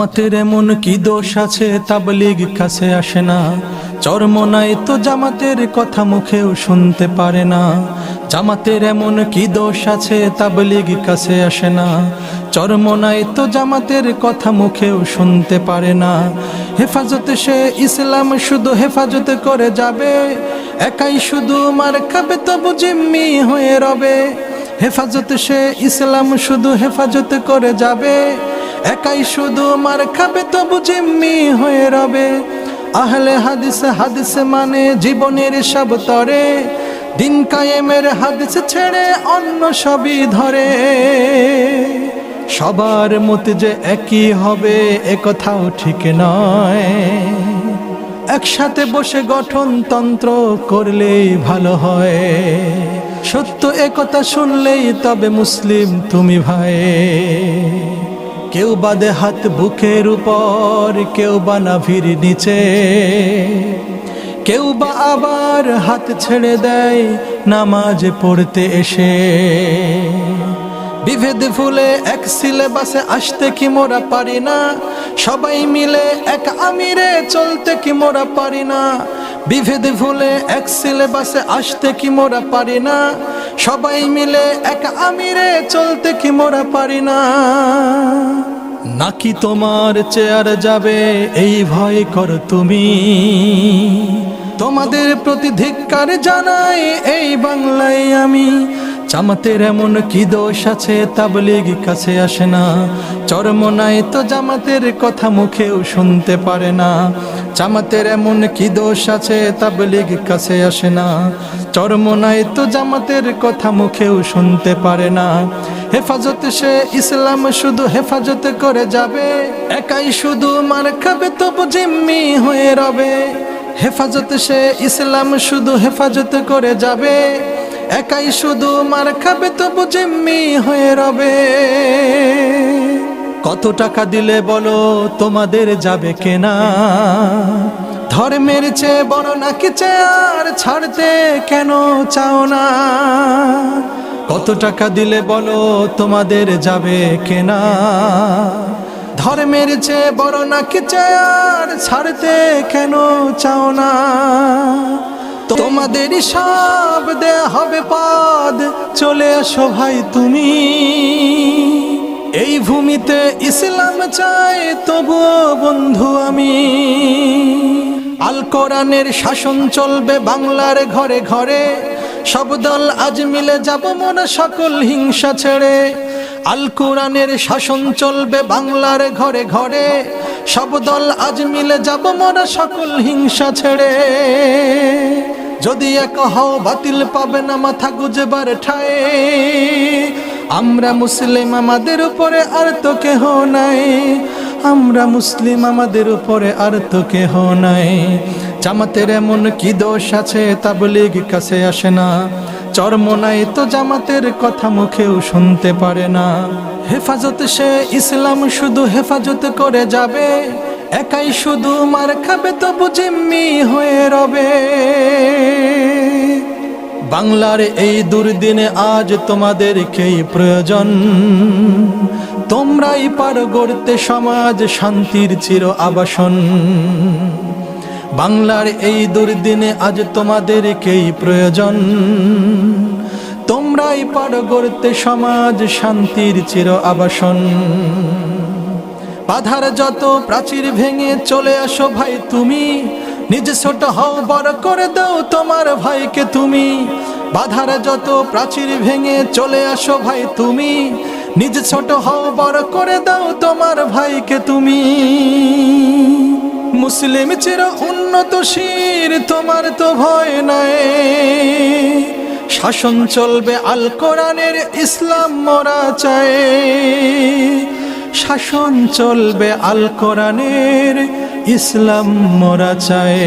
জামাতের এমন কি দোষ আছে? তাবলিগ কাছে আসে না। চরমনাই তো জামাতের কথা মুখেও শুনতে পারে না। জামাতের এমন কি দোষ আছে? তাবলিগ কাছে আসে না। চরমনাই তো জামাতের কথা মুখেও শুনতে পারে না। হেফাজতে সে ইসলাম শুধু হেফাজতে করে যাবে। একাই শুধু মার খাবে তবু জিম্মি হয়ে রবে। হেফাজতে সে ইসলাম শুধু হেফাজতে করে যাবে। একাই শুধু মার খাবে তবু জিম্মি হয়ে রবে। আহলে হাদিস হাদিস মানে জীবনের সব তরে। দিন কায়েমের হাদিস ছেড়ে অন্য সবই ধরে। সবার মতে যে একই হবে, এ কথাও ঠিক নয়। একসাথে বসে গঠনতন্ত্র করলেই ভালো হয়। সত্য একথা শুনলেই তবে মুসলিম তুমি ভাই। কেউ বাদে হাত বুকের উপর, কেউ বা নাভির নিচে। কেউ বা আবার হাত ছেড়ে দেয় নামাজ পড়তে এসে। বিভেদ ভুলে এক সিলেবাসে আসতে কি মোরা পারি না? সবাই মিলে এক আমিরে চলতে কি মোরা পারি না? বিভেদ ভুলে এক সিলেবাসে আসতে কি মোরা পারি না? সবাই মিলে এক আমিরে চলতে কি মোরা পারি না? নাকি তোমার চেয়ার যাবে? এই ভয় কর তুমি। তোমাদের প্রতি ধিক্কার জানাই এই বাংলায় আমি। জামাতের এমন কি দোষ আছে? তাবলিগ কাছে আসে না। চরমনায় তো জামাতের কথা মুখেও শুনতে পারে না। জামাতের এমন কি দোষ আছে? তাবলিগ কাছে আসে না। চরমনায় তো জামাতের কথা মুখেও শুনতে পারে না। হেফাজত সে ইসলাম শুধু হেফাজত করে যাবে। একাই শুধু মার খাবে, তবু জিম্মি হয়ে রবে। হেফাজত সে ইসলাম শুধু হেফাজত করে যাবে। একাই শুধু মার খাবে তবু জিম্মি হয়ে রবে। কত টাকা দিলে বলো তোমাদের যাবে কেনা? ধর্মের চেয়ে বড় নাকি চেয়ার ছাড়তে কেন চাও না? কত টাকা দিলে বলো তোমাদের যাবে কেনা? ধর্মের চেয়ে বড় নাকি চেয়ার ছাড়তে কেন চাও না? তোমাদের সব দে হবে পদ। চলে আসো ভাই তুমি। এই ভূমিতে ইসলাম চাই, তবুও বন্ধু আমি। আল কোরআনের শাসন চলবে বাংলার ঘরে ঘরে। সব দল আজ মিলে যাব মনে সকল হিংসা ছেড়ে। আল কোরআনের শাসন চলবে বাংলার ঘরে ঘরে। সব দল আজ মিলে যাব মনে সকল হিংসা ছেড়ে। যদি এক হও বাতিল পাবে না মাথা গুজবার ঠায় আমরা মুসলিম আমাদের উপরে আর তো কেহ নাই। আমরা মুসলিম আমাদের উপরে আর তো কেহ নাই। জামাতের এমন কি দোষ আছে তাবলিগ কাছে আসে না। চর্ম নাই তো জামাতের কথা মুখেও শুনতে পারে না। হেফাজত সে ইসলাম শুধু হেফাজত করে যাবে। একাই শুধু মার খাবে তবু জিম্মি হয়ে রবে। বাংলার এই দুর্দিনে আজ তোমাদেরকেই প্রয়োজন। তোমরাই পার গড়তে সমাজ শান্তির চির আবাসন। বাংলার এই দুর্দিনে আজ তোমাদেরকেই প্রয়োজন। তোমরাই পার গড়তে সমাজ শান্তির চির আবাসন। বাধার যত প্রাচীর ভেঙে চলে আসো ভাই তুমি নিজে ছোট হও, বড় করে দাও তোমার ভাইকে তুমি। বাধার যত প্রাচীর ভেঙে চলে আসো ভাই তুমি। নিজে ছোট হও, বড় করে দাও তোমার ভাইকে তুমি। মুসলিম চির উন্নত শির, তোমার তো ভয় নাই। শাসন চলবে আল কোরআনের ইসলাম মরা চায় শাসন চলবে আল কোরআনের ইসলাম মরা চায়।